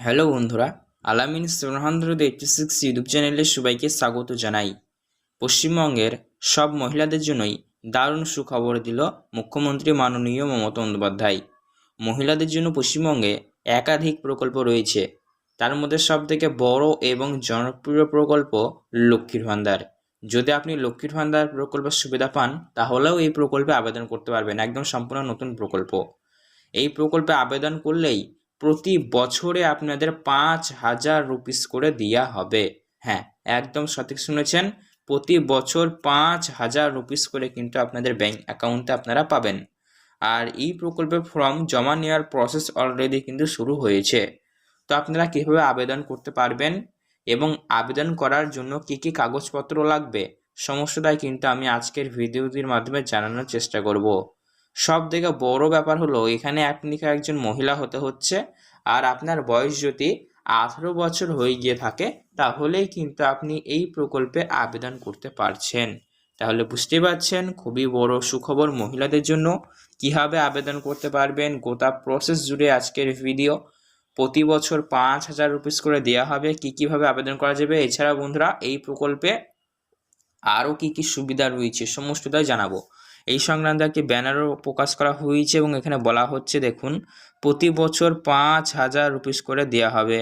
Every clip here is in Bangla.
হ্যালো বন্ধুরা, Alamin seven hundred eighty six YouTube চ্যানেলে সবাইকে স্বাগত জানাই। পশ্চিমবঙ্গের সব মহিলাদের জন্যই দারুণ সুখবর দিল মুখ্যমন্ত্রী মাননীয় মমতা বন্দ্যোপাধ্যায়। মহিলাদের জন্য পশ্চিমবঙ্গে একাধিক প্রকল্প রয়েছে। তার মধ্যে সবথেকে বড় এবং জনপ্রিয় প্রকল্প লক্ষ্মীর ভান্ডার। যদি আপনি লক্ষ্মীর ভান্ডার প্রকল্পের সুবিধা পান, তাহলেও এই প্রকল্পে আবেদন করতে পারবেন। একদম সম্পূর্ণ নতুন প্রকল্প। এই প্রকল্পে আবেদন করলেই প্রতি বছরে আপনাদের পাঁচ হাজার রুপিস করে দেওয়া হবে। হ্যাঁ একদম সঠিক শুনেছেন। প্রতি বছর পাঁচ হাজার রুপিস করে কিন্তু আপনাদের ব্যাংক অ্যাকাউন্টে আপনারা পাবেন। আর এই প্রকল্পের ফর্ম জমা নেওয়ার প্রসেস অলরেডি কিন্তু শুরু হয়েছে। তো আপনারা কীভাবে আবেদন করতে পারবেন এবং আবেদন করার জন্য কী কী কাগজপত্র লাগবে, সমস্তটাই কিন্তু আমি আজকের ভিডিওটির মাধ্যমে জানানোর চেষ্টা করব। সব থেকে বড় ব্যাপার হলো, এখানে আপনাকে একজন মহিলা হতে হচ্ছে, আর আপনার বয়স যদি আঠারো বছর হয়ে গিয়ে থাকে, তাহলেই কিন্তু আপনি এই প্রকল্পে আবেদন করতে পারছেন। তাহলে বুঝতে পারছেন, খুবই বড় সুখবর মহিলাদের জন্য। কীভাবে আবেদন করতে পারবেন, গোটা প্রসেস জুড়ে আজকের ভিডিও প্রতি বছর পাঁচ হাজার রুপিস করে দেওয়া হবে, কী কীভাবে আবেদন করা যাবে? এছাড়া বন্ধুরা, এই প্রকল্পে আরও কী কী সুবিধা রয়েছে, সমস্তটাই জানাব। এই সংক্রান্ত একটি ব্যানারও প্রকাশ করা হয়েছে এবং এখানে বলা হচ্ছে, দেখুন, প্রতি বছর পাঁচ হাজার রুপিস করে দেওয়া হবে।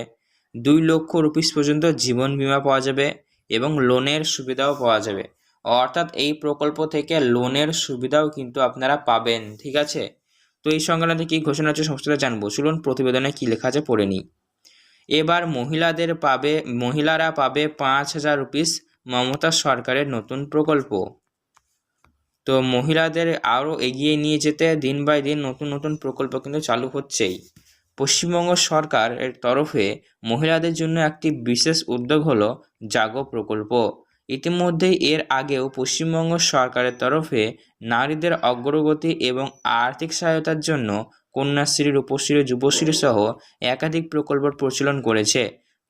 দুই লক্ষ রুপিস পর্যন্ত জীবন বিমা পাওয়া যাবে এবং লোনের সুবিধাও পাওয়া যাবে। অর্থাৎ এই প্রকল্প থেকে লোনের সুবিধাও কিন্তু আপনারা পাবেন, ঠিক আছে? তো এই সংক্রান্তে কী ঘোষণা হচ্ছে সমস্তটা জানব। চলুন প্রতিবেদনে কী লেখা আছে পড়ে নিই। এবার মহিলাদের পাবে, মহিলারা পাবে পাঁচ হাজার রুপিস মমতা সরকারের নতুন প্রকল্প। তো মহিলাদের আরও এগিয়ে নিয়ে যেতে দিন বাই দিন নতুন নতুন প্রকল্প কিন্তু চালু হচ্ছেই। পশ্চিমবঙ্গ সরকারের তরফে মহিলাদের জন্য একটি বিশেষ উদ্যোগ হলো জাগো প্রকল্প। ইতিমধ্যেই এর আগেও পশ্চিমবঙ্গ সরকারের তরফে নারীদের অগ্রগতি এবং আর্থিক সহায়তার জন্য কন্যাশ্রী রূপশ্রী যুবশ্রী সহ একাধিক প্রকল্পের প্রচলন করেছে।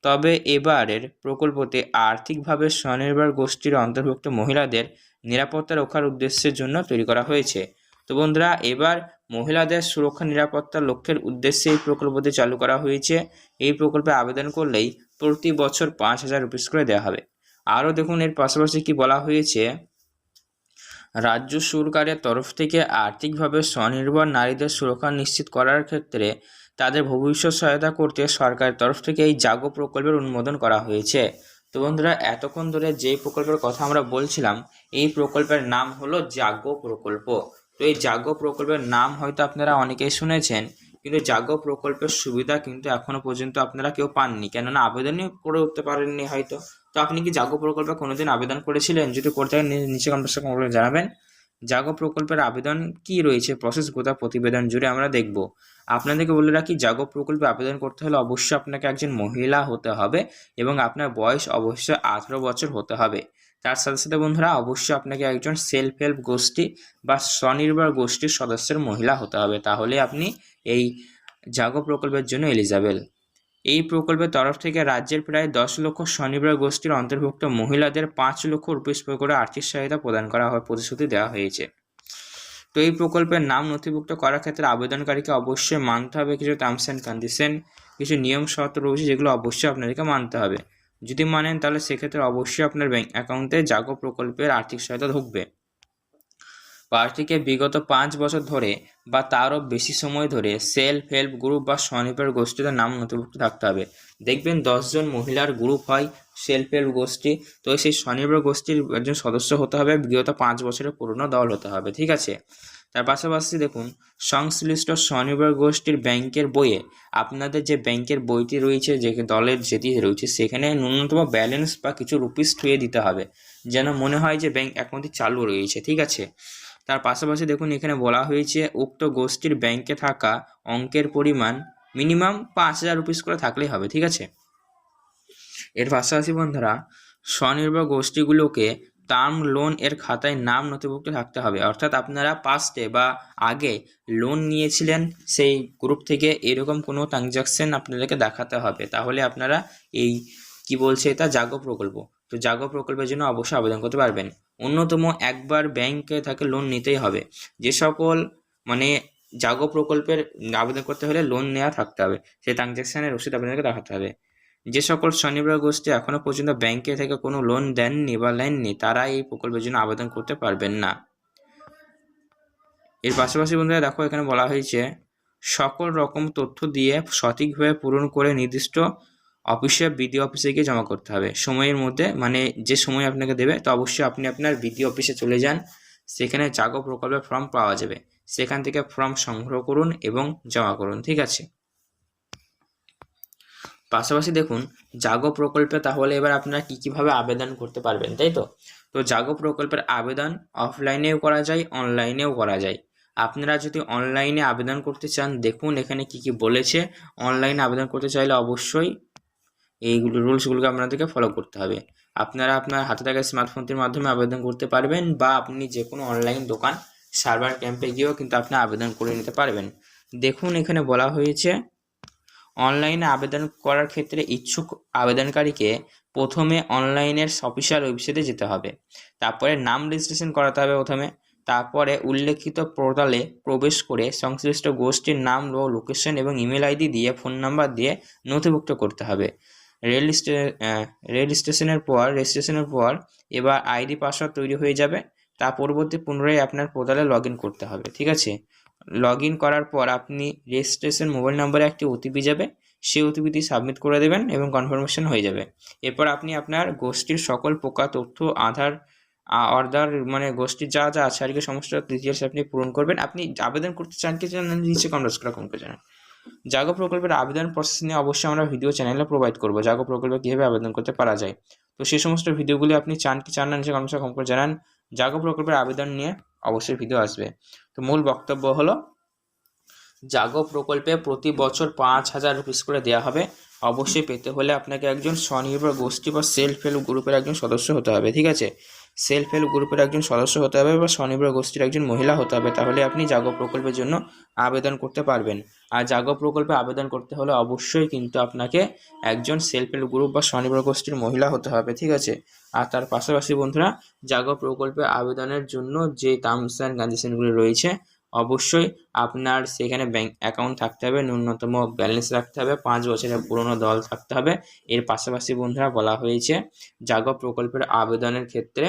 তবে এবারের প্রকল্পতে আর্থিকভাবে স্বনির্ভর গোষ্ঠীর অন্তর্ভুক্ত মহিলাদের নিরাপত্তা রক্ষার উদ্দেশ্যের জন্য তৈরি করা হয়েছে। তো বন্ধুরা, এবার মহিলাদের সুরক্ষা নিরাপত্তা লক্ষ্যের উদ্দেশ্যে এই প্রকল্পটি চালু করা হয়েছে। এই প্রকল্পে আবেদন করলেই প্রতি বছর পাঁচ হাজার রুপিস করে দেওয়া হবে। আরও দেখুন, এর পাশাপাশি কি বলা হয়েছে? রাজ্য সরকারের তরফ থেকে আর্থিকভাবে স্বনির্ভর নারীদের সুরক্ষা নিশ্চিত করার ক্ষেত্রে তাদের ভবিষ্যৎ সহায়তা করতে সরকারের তরফ থেকে এই জাগো প্রকল্পের অনুমোদন করা হয়েছে। তো বন্ধুরা, এতক্ষণ ধরে যে প্রকল্পের কথা আমরা বলছিলাম, এই প্রকল্পের নাম হলো জাগো প্রকল্প। তো এই জাগো প্রকল্পের নাম হয়তো আপনারা অনেকেই শুনেছেন, কিন্তু জাগো প্রকল্পের সুবিধা কিন্তু এখনও পর্যন্ত আপনারা কেউ পাননি। কেননা আবেদনই করে উঠতে পারেননি হয়তো। তো আপনি কি জাগো প্রকল্পে কোনোদিন আবেদন করেছিলেন? যদি করতে হয় নিচে কমেন্ট সেকশনে জানাবেন। জাগো প্রকল্পের আবেদন কি রয়েছে? প্রসেস গোটা প্রতিবেদন জুড়ে আমরা দেখব। আপনাদেরকে বলে রাখি, জাগো প্রকল্পে আবেদন করতে হলে অবশ্যই আপনাকে একজন মহিলা হতে হবে এবং আপনার বয়স অবশ্যই আঠারো বছর হতে হবে। তার সাথে সাথে বন্ধুরা, অবশ্যই আপনাকে একজন সেলফ হেল্প গোষ্ঠী বা স্বনির্ভর গোষ্ঠীর সদস্যের মহিলা হতে হবে। তাহলে আপনি এই জাগো প্রকল্পের জন্য এলিজাবেল এই প্রকল্পের তরফ থেকে রাজ্যের প্রায় দশ লক্ষ স্বনির্ভর গোষ্ঠীর অন্তর্ভুক্ত মহিলাদের পাঁচ লক্ষ রুপিস করে আর্থিক সহায়তা প্রদান করা হয়, প্রতিশ্রুতি দেওয়া হয়েছে। তো এই প্রকল্পের নাম নথিভুক্ত করার ক্ষেত্রে আবেদনকারীকে অবশ্যই মানতে হবে কিছু টার্মস অ্যান্ড কন্ডিশন কিছু নিয়ম শর্ত রয়েছে যেগুলো অবশ্যই আপনাদেরকে মানতে হবে। যদি মানেন তাহলে সেক্ষেত্রে অবশ্যই আপনার ব্যাংক অ্যাকাউন্টে জাগো প্রকল্পের আর্থিক সহায়তা ঢুকবে। প্রার্থীকে বিগত পাঁচ বছর ধরে বা তারও বেশি সময় ধরে সেলফ হেল্প গ্রুপ বা স্বনির্ভর গোষ্ঠীতে নাম নথিভুক্ত থাকতে হবে। দেখবেন দশজন মহিলার গ্রুপ হয় সেলফ হেল্প গোষ্ঠী। তো সেই স্বনির্ভর গোষ্ঠীর একজন সদস্য হতে হবে, বিগত পাঁচ বছরের পুরনো দল হতে হবে, ঠিক আছে? তার পাশাপাশি দেখুন, সংশ্লিষ্ট স্বনির্ভর গোষ্ঠীর ব্যাংকের বইয়ে আপনাদের যে ব্যাংকের বইটি রয়েছে, যে দলের যেটি রয়েছে, সেখানে ন্যূনতম ব্যালেন্স বা কিছু রুপিস থুয়ে দিতে হবে, যেন মনে হয় যে ব্যাংক অ্যাকাউন্টটি চালু রয়েছে, ঠিক আছে? তার পাশাপাশি দেখুন, এখানে বলা হয়েছে, উক্ত গোষ্ঠীর ব্যাংকে থাকা অঙ্কের পরিমাণ মিনিমাম পাঁচ হাজার রুপিস করে থাকলেই হবে, ঠিক আছে? এর পাশাপাশি বন্ধুরা, স্বনির্ভর গোষ্ঠীগুলোকে টার্ম লোন এর খাতায় নাম নথিভুক্ত থাকতে হবে। অর্থাৎ আপনারা পাস্টে বা আগে লোন নিয়েছিলেন, সেই গ্রুপ থেকে এরকম কোনো ট্রানজাকশন আপনাদেরকে দেখাতে হবে। তাহলে আপনারা এই কি বলছে এটা? জাগো প্রকল্প। তো জাগো প্রকল্পের জন্য অবশ্যই আবেদন করতে পারবেন। অন্যতম একবার ব্যাংকে তাকে লোন নিতেই হবে। যে সকল মানে জাগো প্রকল্পের আবেদন করতে হলে লোন নেওয়া থাকতে হবে। সেই ট্রানজ্যাকশনের রসিদ আপনাদেরকে দেখাতে হবে। যে সকল স্বনির্ভর গোষ্ঠী এখনও পর্যন্ত ব্যাংকে থেকে কোনো লোন দেননি বা নেননি, তারা এই প্রকল্পের জন্য আবেদন করতে পারবেন না। এর পাশাপাশি বন্ধুরা দেখো, এখানে বলা হয়েছে, সকল রকম তথ্য দিয়ে সঠিকভাবে পূরণ করে নির্দিষ্ট অফিসে, বিডিও অফিসে গিয়ে জমা করতে হবে। সময়ের মধ্যে মানে যে সময় আপনাকে দেবে, তো অবশ্যই আপনি আপনার বিডিও অফিসে চলে যান। সেখানে জাগো প্রকল্পের ফর্ম পাওয়া যাবে। সেখান থেকে ফর্ম সংগ্রহ করুন এবং জমা করুন, ঠিক আছে? পাশাপাশি দেখুন, জাগো প্রকল্পে তাহলে এবার আপনারা কী কীভাবে আবেদন করতে পারবেন, তাই তো? তো জাগো প্রকল্পের আবেদন অফলাইনেও করা যায় অনলাইনেও করা যায়। আপনারা যদি অনলাইনে আবেদন করতে চান, দেখুন এখানে কি কি বলেছে। অনলাইনে আবেদন করতে চাইলে অবশ্যই এইগুলো রুলসগুলোকে আপনাদেরকে ফলো করতে হবে। আপনারা আপনার হাতে থাকা স্মার্টফোনটির মাধ্যমে আবেদন করতে পারবেন বা আপনি যে কোনো অনলাইন দোকান সার্ভার ক্যাম্পে গিয়েও কিন্তু আপনি আবেদন করে নিতে পারবেন। দেখুন এখানে বলা হয়েছে অনলাইনে আবেদন করার ক্ষেত্রে ইচ্ছুক আবেদনকারীকে প্রথমে অনলাইনের অফিসিয়াল ওয়েবসাইটে যেতে হবে। তারপরে নাম রেজিস্ট্রেশন করাতে হবে প্রথমে। তারপরে উল্লেখিত পোর্টালে প্রবেশ করে সংশ্লিষ্ট গোষ্ঠীর নাম ও লোকেশন এবং ইমেল আইডি দিয়ে ফোন নাম্বার দিয়ে নথিভুক্ত করতে হবে। রেল রেল স্টেশনের পর রেজিস্ট্রেশনের পর এবার আইডি পাসওয়ার্ড তৈরি হয়ে যাবে। তা পরবর্তী পুনরায় আপনার পোর্টালে লগ করতে হবে। ঠিক আছে? লগ ইন করার পর আপনি রেজিস্ট্রেশন মোবাইল নম্বরে একটি ওটিপি যাবে, সেই ওটিপিটি সাবমিট করে দেবেন এবং কনফার্মেশন হয়ে যাবে। এরপর আপনি আপনার গোষ্ঠীর সকল পোকা, তথ্য, আধার অর্ডার মানে গোষ্ঠীর যা যা আছে আর কি, সমস্ত ডিটেলস আপনি পূরণ করবেন। আপনি আবেদন করতে চান কি জানেন? নিচে কমেন্টস করে কমকে জানান। জাগো প্রকল্পের আবেদন প্রসেস নিয়ে অবশ্যই আমরা ভিডিও চ্যানেলে প্রোভাইড করব, জাগো প্রকল্পে কীভাবে আবেদন করতে পারা যায়। তো সেই সমস্ত ভিডিওগুলি আপনি চান কি চান না, নিচে কমেন্টস কম করে জানান। জাগো প্রকল্পের আবেদন নিয়ে অবশ্যই ভিডিও আসবে। তো মূল বক্তব্য হলো, জাগো প্রকল্পে প্রতি বছর পাঁচ হাজার রুপিস করে দেওয়া হবে। অবশ্যই পেতে হলে আপনাকে একজন স্বনির্ভর গোষ্ঠী বা সেলফ হেল্প গ্রুপের একজন সদস্য হতে হবে, ঠিক আছে? সেলফ হেল্প গ্রুপের একজন সদস্য হতে হবে বা স্বনির্ভর গোষ্ঠীর একজন মহিলা হতে হবে, তাহলে আপনি জাগো প্রকল্পের জন্য আবেদন করতে পারবেন। আর জাগো প্রকল্পে আবেদন করতে হলে অবশ্যই কিন্তু আপনাকে একজন সেলফ হেল্প গ্রুপ বা স্বনির্ভর গোষ্ঠীর মহিলা হতে হবে, ঠিক আছে? আর তার পাশাপাশি বন্ধুরা, জাগো প্রকল্পে আবেদনের জন্য যে টার্মস অ্যান্ড কন্ডিশনগুলি রয়েছে, অবশ্যই আপনার সেখানে ব্যাংক অ্যাকাউন্ট থাকতে হবে, ন্যূনতম ব্যালেন্স রাখতে হবে, পাঁচ বছরের পুরনো দল থাকতে হবে। এর পাশাপাশি বন্ধুরা বলা হয়েছে, জাগো প্রকল্পের আবেদনের ক্ষেত্রে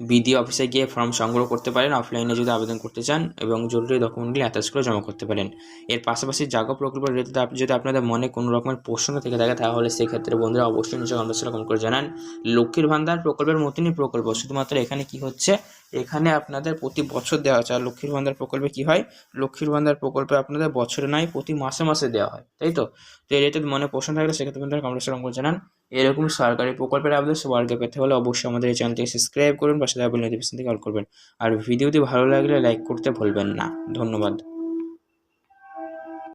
বিডি অফিসে গিয়ে ফর্ম সংগ্রহ করতে পারেন অফলাইনে যদি আবেদন করতে চান এবং জরুরি ডকুমেন্টগুলি অ্যাটাচ করে জমা করতে পারেন। এর পাশাপাশি জাগো প্রকল্প রিলেটেড যদি আপনাদের মনে কোনো রকমের প্রশ্ন থেকে থাকে, তাহলে সেক্ষেত্রে বন্ধুরা অবশ্যই নিচে কমেন্ট কমেন্ট করে জানান। লক্ষ্মীর ভান্ডার প্রকল্পের মতনই প্রকল্প, শুধুমাত্র এখানে কি হচ্ছে? এখানে আপনাদের প্রতি বছর দেওয়া হচ্ছে। আর লক্ষ্মীর ভান্ডার প্রকল্পে কি হয়? লক্ষ্মীর ভান্ডার প্রকল্পে আপনাদের বছরে নয়, প্রতি মাসে মাসে দেওয়া হয়। তাই তো? তো এর রিলেটেড মনে প্রশ্ন থাকলে সেক্ষেত্রে বন্ধুরা কমেন্ট করে জানান। এরকম সরকারি প্রকল্পের আবেদন আগে পেতে হলে অবশ্যই আমাদের এই চ্যানেলটিকে সাবস্ক্রাইব করুন, পাশে থাকা নোটিফিকেশন থেকে অল করবেন। আর ভিডিওটি ভালো লাগলে লাইক করতে ভুলবেন না। ধন্যবাদ।